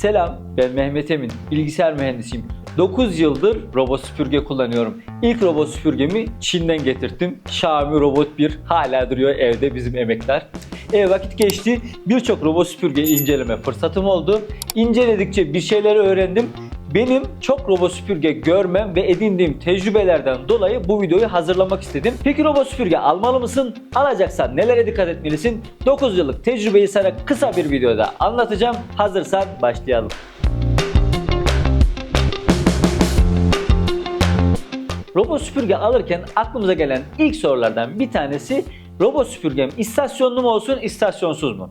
Selam, ben Mehmet Emin. Bilgisayar mühendisiyim. 9 yıldır robot süpürge kullanıyorum. İlk robot süpürgemi Çin'den getirttim. Xiaomi Robot 1 hala duruyor evde bizim emekler. E vakit geçti. Birçok robot süpürge inceleme fırsatım oldu. İnceledikçe bir şeyleri öğrendim. Benim çok robot süpürge görmem ve edindiğim tecrübelerden dolayı bu videoyu hazırlamak istedim. Peki robot süpürge almalı mısın? Alacaksan nelere dikkat etmelisin? 9 yıllık tecrübeyi sana kısa bir videoda anlatacağım. Hazırsan başlayalım. Robot süpürge alırken aklımıza gelen ilk sorulardan bir tanesi robot süpürgem istasyonlu mu olsun, istasyonsuz mu?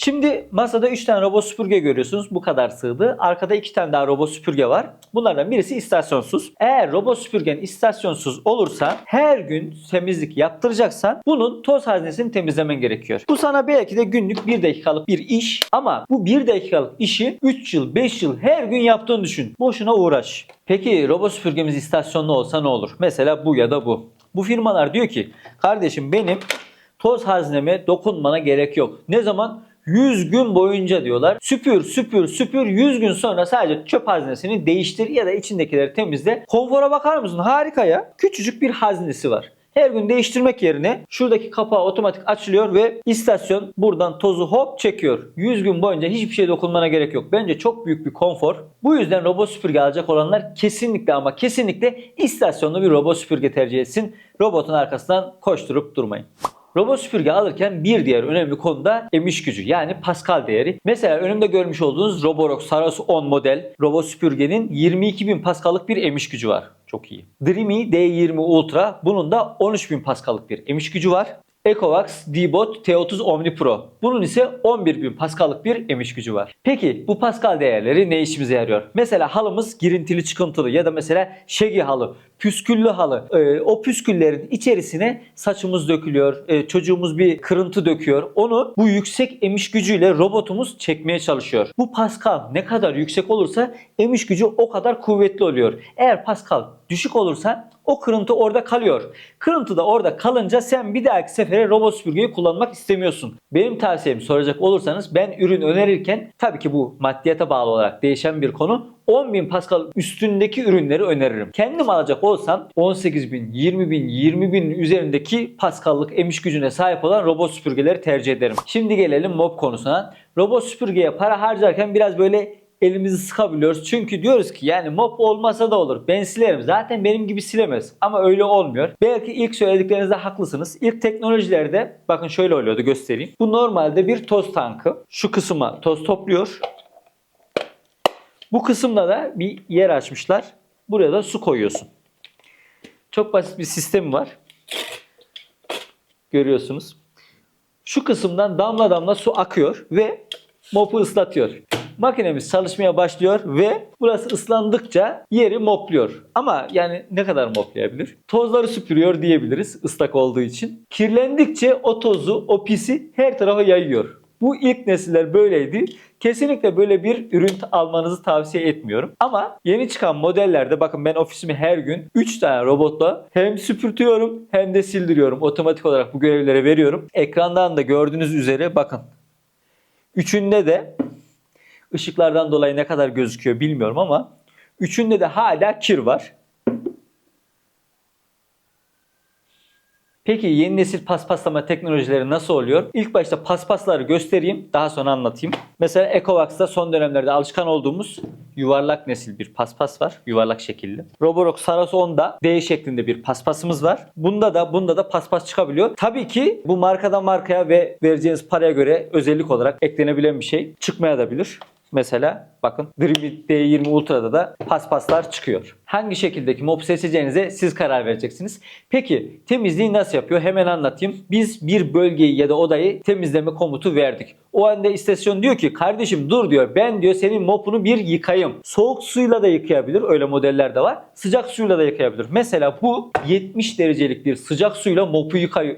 Şimdi masada 3 tane robot süpürge görüyorsunuz. Bu kadar sığdı. Arkada 2 tane daha robot süpürge var. Bunlardan birisi istasyonsuz. Eğer robot süpürgen istasyonsuz olursa her gün temizlik yaptıracaksan bunun toz haznesini temizlemen gerekiyor. Bu sana belki de günlük 1 dakikalık bir iş ama bu 1 dakikalık işi 3 yıl 5 yıl her gün yaptığını düşün. Boşuna uğraş. Peki robot süpürgemiz istasyonlu olsa ne olur? Mesela bu ya da bu. Bu firmalar diyor ki kardeşim benim toz hazneme dokunmana gerek yok. Ne zaman? 100 gün boyunca diyorlar. Süpür, süpür, süpür. 100 gün sonra sadece çöp haznesini değiştir ya da içindekileri temizle. Konfora bakar mısın? Harika ya. Küçücük bir haznesi var. Her gün değiştirmek yerine şuradaki kapağı otomatik açılıyor ve istasyon buradan tozu hop çekiyor. 100 gün boyunca hiçbir şey dokunmana gerek yok. Bence çok büyük bir konfor. Bu yüzden robot süpürge alacak olanlar kesinlikle ama kesinlikle istasyonlu bir robot süpürge tercih etsin. Robotun arkasından koşturup durmayın. Robot süpürge alırken bir diğer önemli konu da emiş gücü yani Pascal değeri. Mesela önümde görmüş olduğunuz Roborock Saros 10 model robot süpürgenin 22.000 Pascal'lık bir emiş gücü var. Çok iyi. Dreamy D20 Ultra bunun da 13.000 Pascal'lık bir emiş gücü var. Ecovax D-Bot T30 Omni Pro. Bunun ise 11.000 Pascal'lık bir emiş gücü var. Peki bu Pascal değerleri ne işimize yarıyor? Mesela halımız girintili çıkıntılı ya da mesela şegi halı, püsküllü halı. Ee, o püsküllerin içerisine saçımız dökülüyor, ee, çocuğumuz bir kırıntı döküyor. Onu bu yüksek emiş gücüyle robotumuz çekmeye çalışıyor. Bu Pascal ne kadar yüksek olursa emiş gücü o kadar kuvvetli oluyor. Eğer Pascal düşük olursa o kırıntı orada kalıyor. Kırıntı da orada kalınca sen bir dahaki sefere robot süpürgeyi kullanmak istemiyorsun. Benim tavsiyemi soracak olursanız ben ürün önerirken tabii ki bu maddiyata bağlı olarak değişen bir konu 10.000 Pascal üstündeki ürünleri öneririm. Kendim alacak olsam 18.000, 20.000, 20.000 üzerindeki Pascal'lık emiş gücüne sahip olan robot süpürgeleri tercih ederim. Şimdi gelelim mop konusuna. Robot süpürgeye para harcarken biraz böyle elimizi sıkabiliyoruz. Çünkü diyoruz ki yani mop olmasa da olur. Ben silerim. Zaten benim gibi silemez. Ama öyle olmuyor. Belki ilk söylediklerinizde haklısınız. İlk teknolojilerde bakın şöyle oluyordu göstereyim. Bu normalde bir toz tankı. Şu kısma toz topluyor. Bu kısımda da bir yer açmışlar. Buraya da su koyuyorsun. Çok basit bir sistemi var. Görüyorsunuz. Şu kısımdan damla damla su akıyor ve mopu ıslatıyor. Makinemiz çalışmaya başlıyor ve burası ıslandıkça yeri mopluyor. Ama yani ne kadar moplayabilir? Tozları süpürüyor diyebiliriz ıslak olduğu için. Kirlendikçe o tozu, o pisi her tarafa yayıyor. Bu ilk nesiller böyleydi. Kesinlikle böyle bir ürün almanızı tavsiye etmiyorum. Ama yeni çıkan modellerde bakın ben ofisimi her gün 3 tane robotla hem süpürtüyorum hem de sildiriyorum. Otomatik olarak bu görevlere veriyorum. Ekrandan da gördüğünüz üzere bakın. Üçünde de ışıklardan dolayı ne kadar gözüküyor bilmiyorum ama üçünde de hala kir var. Peki yeni nesil paspaslama teknolojileri nasıl oluyor? İlk başta paspasları göstereyim, daha sonra anlatayım. Mesela Ecovax'ta son dönemlerde alışkan olduğumuz yuvarlak nesil bir paspas var. Yuvarlak şekilli. Roborock Saros 10'da D şeklinde bir paspasımız var. Bunda da bunda da paspas çıkabiliyor. Tabii ki bu markadan markaya ve vereceğiniz paraya göre özellik olarak eklenebilen bir şey çıkmaya da bilir. Mesela bakın Dreamy D20 Ultra'da da paspaslar çıkıyor. Hangi şekildeki mop seçeceğinize siz karar vereceksiniz. Peki temizliği nasıl yapıyor? Hemen anlatayım. Biz bir bölgeyi ya da odayı temizleme komutu verdik. O anda istasyon diyor ki kardeşim dur diyor ben diyor senin mopunu bir yıkayım. Soğuk suyla da yıkayabilir. Öyle modeller de var. Sıcak suyla da yıkayabilir. Mesela bu 70 derecelik bir sıcak suyla mopu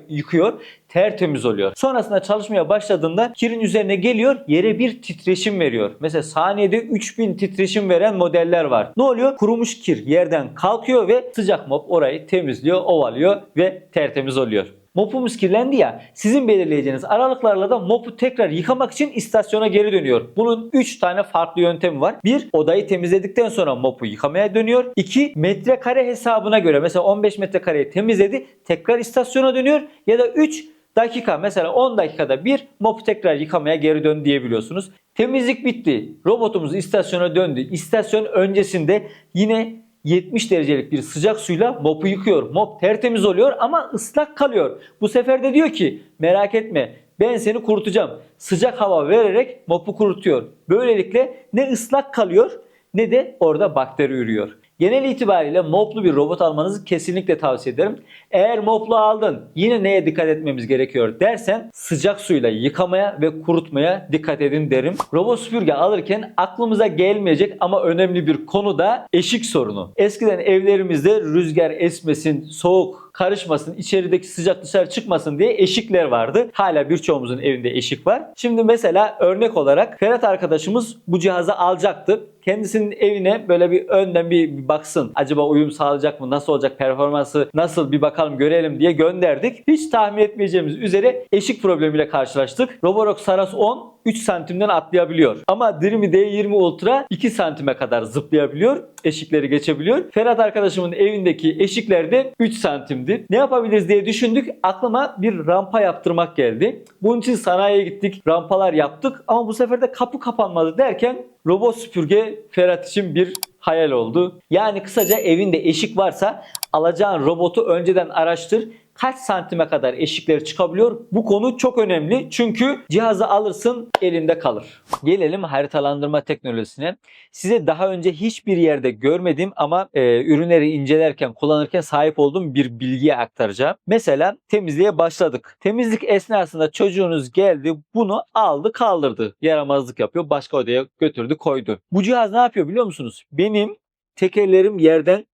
yıkıyor. Tertemiz oluyor. Sonrasında çalışmaya başladığında kirin üzerine geliyor yere bir titreşim veriyor. Mesela saniyede 3000 titreşim veren modeller var. Ne oluyor? Kurumuş kir yerden kalkıyor ve sıcak mop orayı temizliyor, ovalıyor ve tertemiz oluyor. Mopumuz kirlendi ya. Sizin belirleyeceğiniz aralıklarla da mopu tekrar yıkamak için istasyona geri dönüyor. Bunun 3 tane farklı yöntemi var. 1. Odayı temizledikten sonra mopu yıkamaya dönüyor. 2. Metrekare hesabına göre mesela 15 metrekareyi temizledi. Tekrar istasyona dönüyor. Ya da 3 dakika mesela 10 dakikada bir mopu tekrar yıkamaya geri dön diyebiliyorsunuz. Temizlik bitti. Robotumuz istasyona döndü. İstasyon öncesinde yine 70 derecelik bir sıcak suyla mopu yıkıyor. Mop tertemiz oluyor ama ıslak kalıyor. Bu sefer de diyor ki merak etme ben seni kurutacağım. Sıcak hava vererek mopu kurutuyor. Böylelikle ne ıslak kalıyor ne de orada bakteri ürüyor. Genel itibariyle moplu bir robot almanızı kesinlikle tavsiye ederim. Eğer moplu aldın yine neye dikkat etmemiz gerekiyor dersen sıcak suyla yıkamaya ve kurutmaya dikkat edin derim. Robot süpürge alırken aklımıza gelmeyecek ama önemli bir konu da eşik sorunu. Eskiden evlerimizde rüzgar esmesin, soğuk karışmasın, içerideki sıcak dışarı çıkmasın diye eşikler vardı. Hala birçoğumuzun evinde eşik var. Şimdi mesela örnek olarak Ferhat arkadaşımız bu cihazı alacaktı. Kendisinin evine böyle bir önden bir, baksın. Acaba uyum sağlayacak mı? Nasıl olacak? Performansı nasıl? Bir bakalım görelim diye gönderdik. Hiç tahmin etmeyeceğimiz üzere eşik problemiyle karşılaştık. Roborock Saras 10 3 santimden atlayabiliyor. Ama Dreamy D20 Ultra 2 santime kadar zıplayabiliyor. Eşikleri geçebiliyor. Ferhat arkadaşımın evindeki eşikler de 3 santimdi. Ne yapabiliriz diye düşündük. Aklıma bir rampa yaptırmak geldi. Bunun için sanayiye gittik. Rampalar yaptık. Ama bu sefer de kapı kapanmadı derken robot süpürge Ferhat için bir hayal oldu. Yani kısaca evinde eşik varsa alacağın robotu önceden araştır kaç santime kadar eşikleri çıkabiliyor? Bu konu çok önemli. Çünkü cihazı alırsın elinde kalır. Gelelim haritalandırma teknolojisine. Size daha önce hiçbir yerde görmediğim ama e, ürünleri incelerken, kullanırken sahip olduğum bir bilgiye aktaracağım. Mesela temizliğe başladık. Temizlik esnasında çocuğunuz geldi, bunu aldı, kaldırdı. Yaramazlık yapıyor, başka odaya götürdü, koydu. Bu cihaz ne yapıyor biliyor musunuz? Benim tekerlerim yerden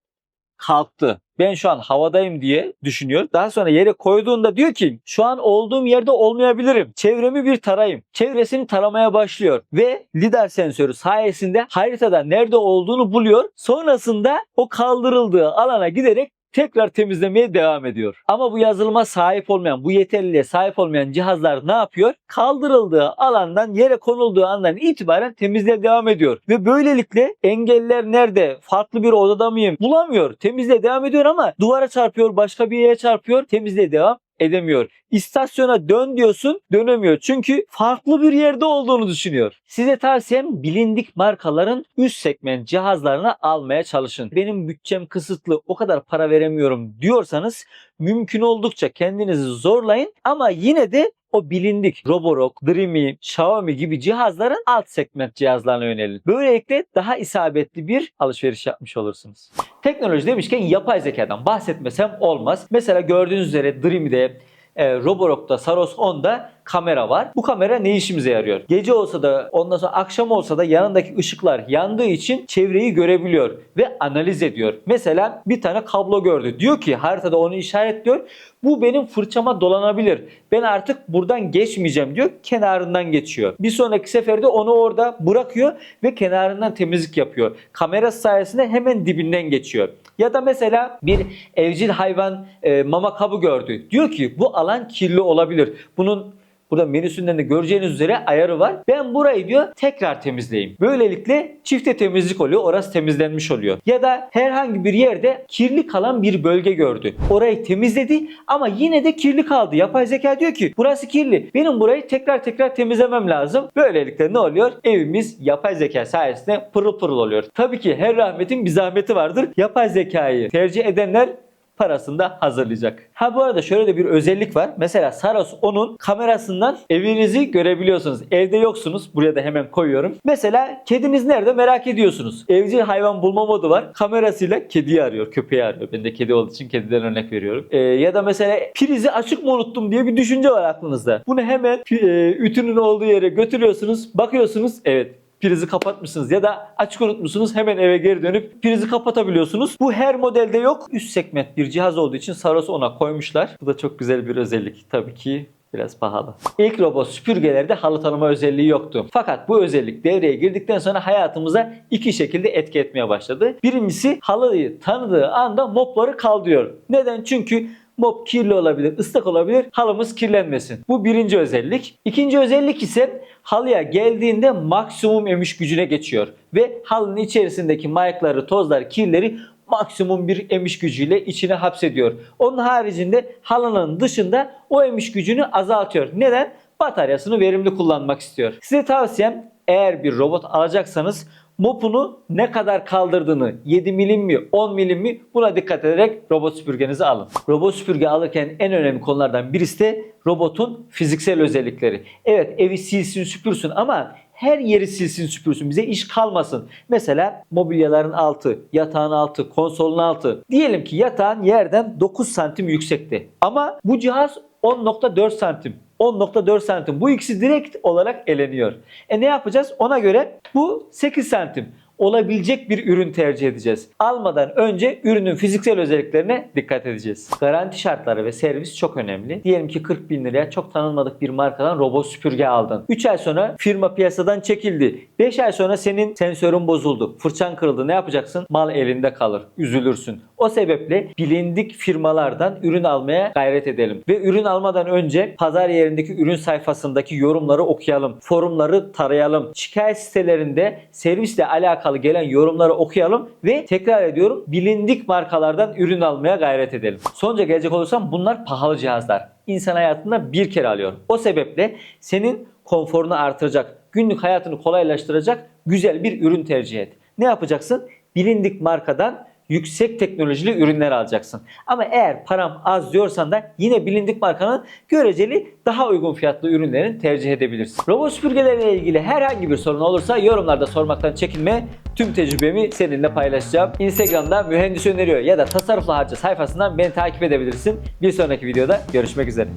kalktı. Ben şu an havadayım diye düşünüyor. Daha sonra yere koyduğunda diyor ki şu an olduğum yerde olmayabilirim. Çevremi bir tarayayım. Çevresini taramaya başlıyor ve lidar sensörü sayesinde haritada nerede olduğunu buluyor. Sonrasında o kaldırıldığı alana giderek tekrar temizlemeye devam ediyor. Ama bu yazılıma sahip olmayan, bu yeterliliğe sahip olmayan cihazlar ne yapıyor? Kaldırıldığı alandan yere konulduğu andan itibaren temizliğe devam ediyor. Ve böylelikle engeller nerede? Farklı bir odada mıyım? Bulamıyor. Temizliğe devam ediyor ama duvara çarpıyor, başka bir yere çarpıyor. Temizliğe devam edemiyor. İstasyona dön diyorsun dönemiyor. Çünkü farklı bir yerde olduğunu düşünüyor. Size tavsiyem bilindik markaların üst segment cihazlarını almaya çalışın. Benim bütçem kısıtlı o kadar para veremiyorum diyorsanız mümkün oldukça kendinizi zorlayın ama yine de o bilindik Roborock, Dreamy, Xiaomi gibi cihazların alt segment cihazlarına yönelin. Böylelikle daha isabetli bir alışveriş yapmış olursunuz. Teknoloji demişken yapay zekadan bahsetmesem olmaz. Mesela gördüğünüz üzere Dreamy'de, e, Roborock'ta, Saros 10'da kamera var. Bu kamera ne işimize yarıyor? Gece olsa da ondan sonra akşam olsa da yanındaki ışıklar yandığı için çevreyi görebiliyor ve analiz ediyor. Mesela bir tane kablo gördü. Diyor ki haritada onu işaretliyor. Bu benim fırçama dolanabilir. Ben artık buradan geçmeyeceğim diyor. Kenarından geçiyor. Bir sonraki seferde onu orada bırakıyor ve kenarından temizlik yapıyor. Kamera sayesinde hemen dibinden geçiyor. Ya da mesela bir evcil hayvan e, mama kabı gördü. Diyor ki bu alan kirli olabilir. Bunun Burada menüsünden de göreceğiniz üzere ayarı var. Ben burayı diyor tekrar temizleyeyim. Böylelikle çifte temizlik oluyor. Orası temizlenmiş oluyor. Ya da herhangi bir yerde kirli kalan bir bölge gördü. Orayı temizledi ama yine de kirli kaldı. Yapay zeka diyor ki burası kirli. Benim burayı tekrar tekrar temizlemem lazım. Böylelikle ne oluyor? Evimiz yapay zeka sayesinde pırıl pırıl oluyor. Tabii ki her rahmetin bir zahmeti vardır. Yapay zekayı tercih edenler parasını da hazırlayacak. Ha bu arada şöyle de bir özellik var. Mesela Saros 10'un kamerasından evinizi görebiliyorsunuz. Evde yoksunuz. Buraya da hemen koyuyorum. Mesela kediniz nerede merak ediyorsunuz. Evcil hayvan bulma modu var. Kamerasıyla kediyi arıyor, köpeği arıyor. Ben de kedi olduğu için kediden örnek veriyorum. Ee, ya da mesela prizi açık mı unuttum diye bir düşünce var aklınızda. Bunu hemen e, ütünün olduğu yere götürüyorsunuz. Bakıyorsunuz evet prizi kapatmışsınız ya da açık unutmuşsunuz hemen eve geri dönüp prizi kapatabiliyorsunuz. Bu her modelde yok. Üst segment bir cihaz olduğu için Saros ona koymuşlar. Bu da çok güzel bir özellik. Tabii ki biraz pahalı. İlk robot süpürgelerde halı tanıma özelliği yoktu. Fakat bu özellik devreye girdikten sonra hayatımıza iki şekilde etki etmeye başladı. Birincisi halıyı tanıdığı anda mopları kaldırıyor. Neden? Çünkü mop kirli olabilir, ıslak olabilir. Halımız kirlenmesin. Bu birinci özellik. İkinci özellik ise halıya geldiğinde maksimum emiş gücüne geçiyor. Ve halının içerisindeki mayakları, tozlar, kirleri maksimum bir emiş gücüyle içine hapsediyor. Onun haricinde halının dışında o emiş gücünü azaltıyor. Neden? Bataryasını verimli kullanmak istiyor. Size tavsiyem eğer bir robot alacaksanız mopunu ne kadar kaldırdığını 7 milim mi 10 milim mi buna dikkat ederek robot süpürgenizi alın. Robot süpürge alırken en önemli konulardan birisi de robotun fiziksel özellikleri. Evet evi silsin süpürsün ama her yeri silsin süpürsün bize iş kalmasın. Mesela mobilyaların altı, yatağın altı, konsolun altı. Diyelim ki yatağın yerden 9 santim yüksekte. Ama bu cihaz 10.4 santim. 10.4 santim. Bu ikisi direkt olarak eleniyor. E ne yapacağız? Ona göre bu 8 santim olabilecek bir ürün tercih edeceğiz. Almadan önce ürünün fiziksel özelliklerine dikkat edeceğiz. Garanti şartları ve servis çok önemli. Diyelim ki 40 bin liraya çok tanınmadık bir markadan robot süpürge aldın. 3 ay sonra firma piyasadan çekildi. 5 ay sonra senin sensörün bozuldu. Fırçan kırıldı. Ne yapacaksın? Mal elinde kalır. Üzülürsün. O sebeple bilindik firmalardan ürün almaya gayret edelim. Ve ürün almadan önce pazar yerindeki ürün sayfasındaki yorumları okuyalım. Forumları tarayalım. Şikayet sitelerinde servisle alakalı gelen yorumları okuyalım ve tekrar ediyorum bilindik markalardan ürün almaya gayret edelim. Sonuca gelecek olursam bunlar pahalı cihazlar. İnsan hayatında bir kere alıyor. O sebeple senin konforunu artıracak, günlük hayatını kolaylaştıracak güzel bir ürün tercih et. Ne yapacaksın? Bilindik markadan yüksek teknolojili ürünler alacaksın. Ama eğer param az diyorsan da yine bilindik markanın göreceli daha uygun fiyatlı ürünlerini tercih edebilirsin. Robot süpürgelerle ilgili herhangi bir sorun olursa yorumlarda sormaktan çekinme. Tüm tecrübemi seninle paylaşacağım. Instagram'da mühendis öneriyor ya da tasarruflu harca sayfasından beni takip edebilirsin. Bir sonraki videoda görüşmek üzere.